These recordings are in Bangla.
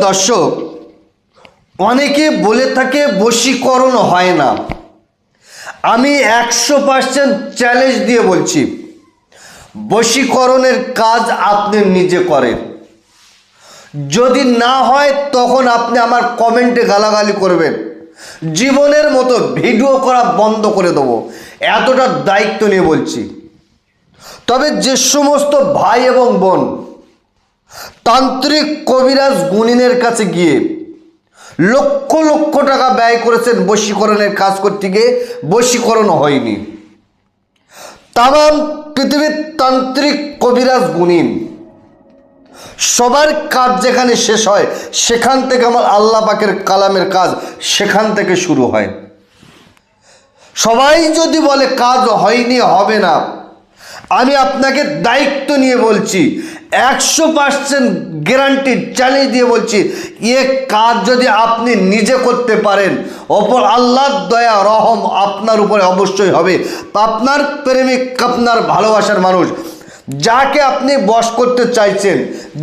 দর্শক, অনেকে বলে থাকে বশীকরণ হয় না। আমি একশো পার্সেন্ট চ্যালেঞ্জ দিয়ে বলছি, বশীকরণের কাজ আপনি নিজে করেন। যদি না হয়, তখন আপনি আমার কমেন্টে গালাগালি করবেন। জীবনের মতো ভিডিও করা বন্ধ করে দেবো। এতটা দায়িত্ব নিয়ে বলছি। তবে যে সমস্ত ভাই এবং বোন তান্ত্রিক কবিরাজ গুণিনের কাছে গিয়ে লক্ষ লক্ষ টাকা ব্যয় করেছেন বশীকরণের কাজ করতে গিয়ে বশীকরণ হয়নি। তাম পৃথিবীর তান্ত্রিক কবিরাজ গুণিন সবার কাজ যেখানে শেষ হয়, সেখান থেকে আমার আল্লাহ পাকের কালামের কাজ সেখান থেকে শুরু হয়। সবাই যদি বলে কাজ হয়নি, হবে না। আমি আপনাকে দায়িত্ব নিয়ে বলছি একশো পার্সেন্ট গ্যারান্টি চ্যালেঞ্জ দিয়ে বলছি, এ কাজ যদি আপনি নিজে করতে পারেন, অপর আল্লাহর দয়া, রহম আপনার উপরে অবশ্যই হবে। আপনার প্রেমিক, আপনার ভালোবাসার মানুষ যাকে আপনি বশ করতে চাইছেন,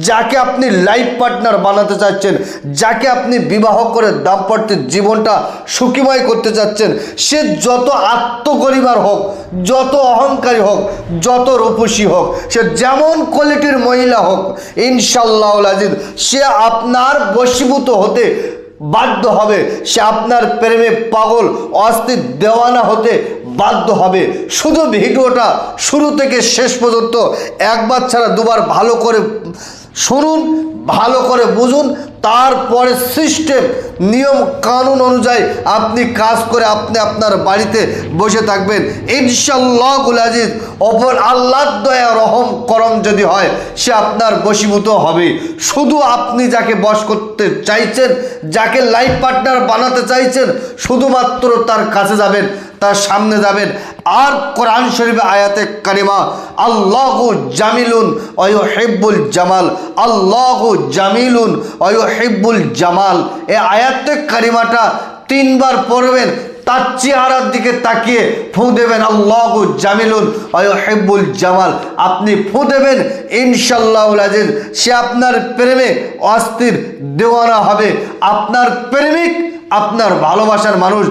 যাকে আপনি লাইফ পার্টনার বানাতে চাচ্ছেন যাকে আপনি বিবাহ করে দাম্পত্য জীবনটা সুখীময় করতে চাচ্ছেন, সে যত আত্মগরিমার হোক, যত অহংকারী হোক, যত রূপসী হোক, সে যেমন কোয়ালিটির মহিলা হোক ইনশাল্লাহ আজিজ, সে আপনার বশীভূত হতে বাধ্য হবে। সে আপনার প্রেমে পাগল, অস্থির দেওয়ানা হতে বাধ্য হবে। শুধু ভিডিওটা শুরু থেকে শেষ পর্যন্ত একবার ছাড়া দুবার ভালো করে শুনুন, ভালো করে বুঝুন, তারপরে সিস্টেম নিয়ম কানুন অনুযায়ী আপনি কাজ করে আপনি আপনার বাড়িতে বসে থাকবেন। ইনশাল্লাহ আজিজ, অপর আল্লাহ দয়া রহম করম যদি হয়, সে আপনার বশীভূত হবে। শুধু আপনি যাকে বস করতে চাইছেন, যাকে লাইফ পার্টনার বানাতে চাইছেন, শুধুমাত্র তার কাছে যাবেন। তার সামনে যাবেন। আর কোরআন শরীফ আয়াতে কারিমা, আল্লাহ জামিলুন অয় হেব্বুল জামাল, আল্লাহ জামিলুন অয় হেব্বুল জামাল। এ আয়াতে কারিমাটা তিনবার পড়বেন, তার চেহারার দিকে তাকিয়ে ফু দেবেন, আল্লাহ জামিলুন অয় হেব্বুল জামাল। আপনি ফু দেবেন ইনশাল্লাহ আজিজ, সে আপনার প্রেমে অস্থির দেওয়ানা হবে। আপনার প্রেমিক, আপনার ভালোবাসার মানুষ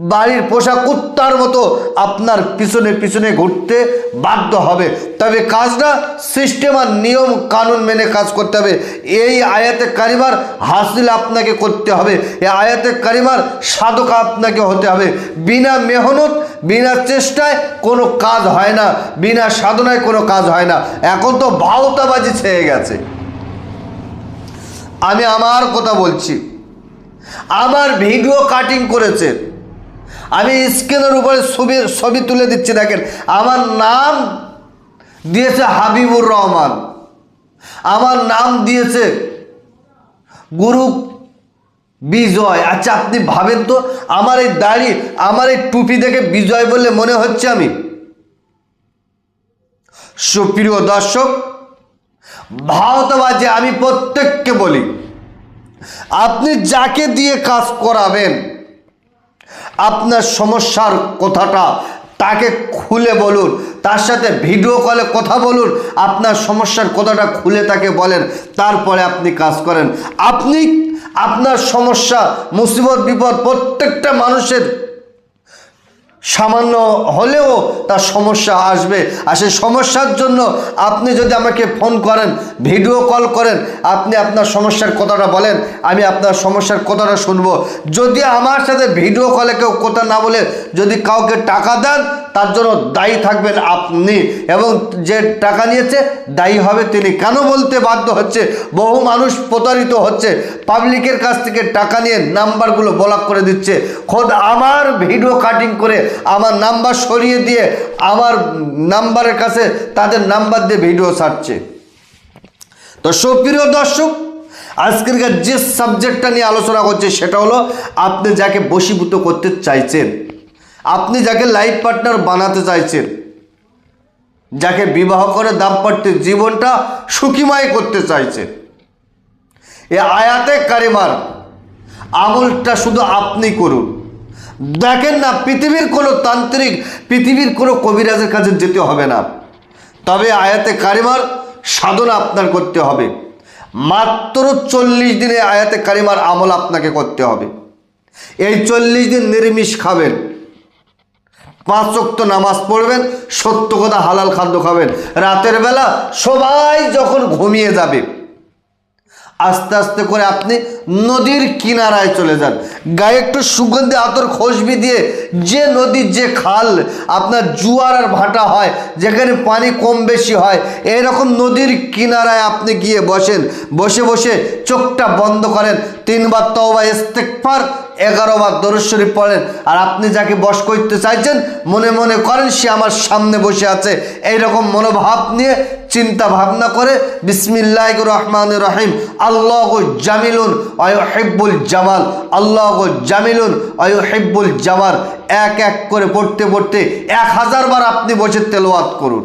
বাড়ির পোষা কুত্তার মতো আপনার পিছনে পিছনে ঘুরতে বাধ্য হবে। তবে কাজটা সিস্টেম আর নিয়ম কানুন মেনে কাজ করতে হবে। এই আয়াতে কারিমার হাসিল আপনাকে করতে হবে। এই আয়াতে কারিমার সাধক আপনাকে হতে হবে। বিনা মেহনত, বিনা চেষ্টায় কোনো কাজ হয় না। বিনা সাধনায় কোনো কাজ হয় না। এখন তো ভাওতাবাজি ছেয়ে গেছে। আমি আমার কথা বলছি। আমার ভিডিও কাটিং করেছে। আমি স্ক্রিনের উপরে ছবি ছবি তুলে দিচ্ছি, দেখেন। আমার নাম দিয়েছে হাবিবুর রহমান। আমার নাম দিয়েছে গুরু বিজয়। আচ্ছা আপনি ভাবেন তো, আমার এই দাড়ি, আমার এই টুপি দেখে বিজয় বলে মনে হচ্ছে আমি? সুপ্রিয় দর্শক ভারতবাজে আমি প্রত্যেককে বলি, আপনি যাকে দিয়ে কাজ করাবেন আপনার সমস্যার কথাটা তাকে খুলে বলুন, তার সাথে ভিডিও কলে কথা বলুন, আপনার সমস্যার কথাটা খুলে তাকে বলেন, তারপরে আপনি কাজ করেন। আপনি আপনার সমস্যা, মুসিবত, বিপদ প্রত্যেকটা মানুষের সামান্য হলেও তার সমস্যা আসবে। আর সেই সমস্যার জন্য আপনি যদি আমাকে ফোন করেন ভিডিও কল করেন, আপনি আপনার সমস্যার কথাটা বলেন, আমি আপনার সমস্যার কথাটা শুনব। যদি আমার সাথে ভিডিও কলে কেউ কথা না বলে, যদি কাউকে টাকা দেন, তার জন্য দায়ী থাকবেন আপনি। এবং যে টাকা নিয়েছে, দায়ী হবে তিনি। কেন বলতে বাধ্য হচ্ছে? বহু মানুষ প্রতারিত হচ্ছে। পাবলিকের কাছ থেকে টাকা নিয়ে নাম্বারগুলো ব্লক করে দিচ্ছে। খোদ আমার ভিডিও কাটিং করে আমার নাম্বার সরিয়ে দিয়ে আমার নাম্বারের কাছে তাদের নাম্বার দিয়ে ভিডিও ছাড়ছে। তো সুপ্রিয় দর্শক আজকের যে সাবজেক্টটা নিয়ে আলোচনা করছে সেটা হলো আপনি যাকে বশীভূত করতে চাইছেন, আপনি যাকে লাইফ পার্টনার বানাতে চাইছেন, যাকে বিবাহ করে দাম্পত্য জীবনটা সুখীময় করতে চাইছেন। এ আয়াতে কারিমার আমলটা শুধু আপনি করুন। দেখেন না, পৃথিবীর কোনো তান্ত্রিক, পৃথিবীর কোনো কবিরাজের কাছে যেতে হবে না। তবে আয়াতে কারিমার সাধনা আপনার করতে হবে। মাত্র চল্লিশ দিনে আয়াতে কারিমার আমল আপনাকে করতে হবে। এই চল্লিশ দিন নিরামিষ খাবেন। পাঁচ ওয়াক্ত নামাজ পড়বেন, সত্য কথা হালাল খাদ্য খাবেন। রাতের বেলা সবাই যখন ঘুমিয়ে যাবে আস্তে আস্তে করে আপনি নদীর কিনারায় চলে যান। গায়ে একটু সুগন্ধি, আতর খসবি দিয়ে যে নদীর যে খাল, আপনার জুয়ার আর ভাটা হয়, যেখানে পানি কম বেশি হয় এরকম নদীর কিনারায় আপনি গিয়ে বসেন। বসে বসে চোখটা বন্ধ করেন তিনবার তওবা ইস্তেকফার এগারো বার দরুদ শরীফ পড়েন। আর আপনি যাকে বশ করতে চাইছেন, মনে মনে করেন সে আমার সামনে বসে আছে। এইরকম মনোভাব নিয়ে, চিন্তা ভাবনা করে বিসমিল্লাহ রহমান রহিম, আল্লাহ জামিলুন অয়হেব্বুল জামাল, আল্লাহ জামিলুন অয়হেব্বুল জামাল। এক এক করে পড়তে পড়তে এক হাজার বার আপনি বসে তেলোয়াত করুন।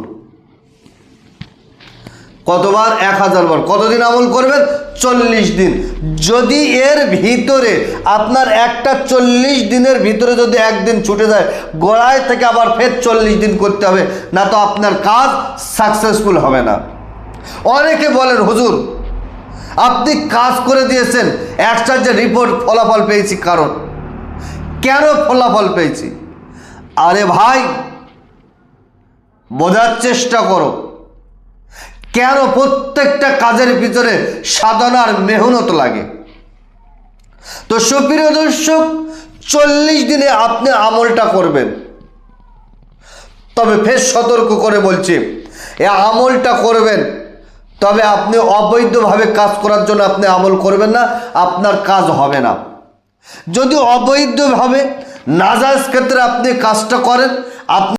কতবার? এক হাজার বার। কতদিন আমল করবেন? চল্লিশ দিন। যদি এর ভিতরে আপনার একটা চল্লিশ দিনের ভিতরে যদি একদিন ছুটে যায় গোড়ায় থেকে আবার ফের চল্লিশ দিন করতে হবে, না তো আপনার কাজ সাকসেসফুল হবে না। অনেকে বলেন, হুজুর, আপনি কাজ করে দিয়েছেন, একটা যে রিপোর্ট ফলাফল পেয়েছি, কারণ? কেন ফলাফল পেয়েছি? আরে ভাই, বোঝার চেষ্টা করো। কেন প্রত্যেকটা কাজের ভিতরে সাধনার মেহনত লাগে? তো সুপ্রিয় দর্শক, চল্লিশ দিনে আপনি আমলটা করবেন। তবে ফের সতর্ক করে বলছি, এ আমলটা করবেন, তবে আপনি অবৈধভাবে কাজ করার জন্য আপনি আমল করবেন না, আপনার কাজ হবে না। যদি অবৈধভাবে নাজাজ ক্ষেত্রে আপনি কাজটা করেন, আপনি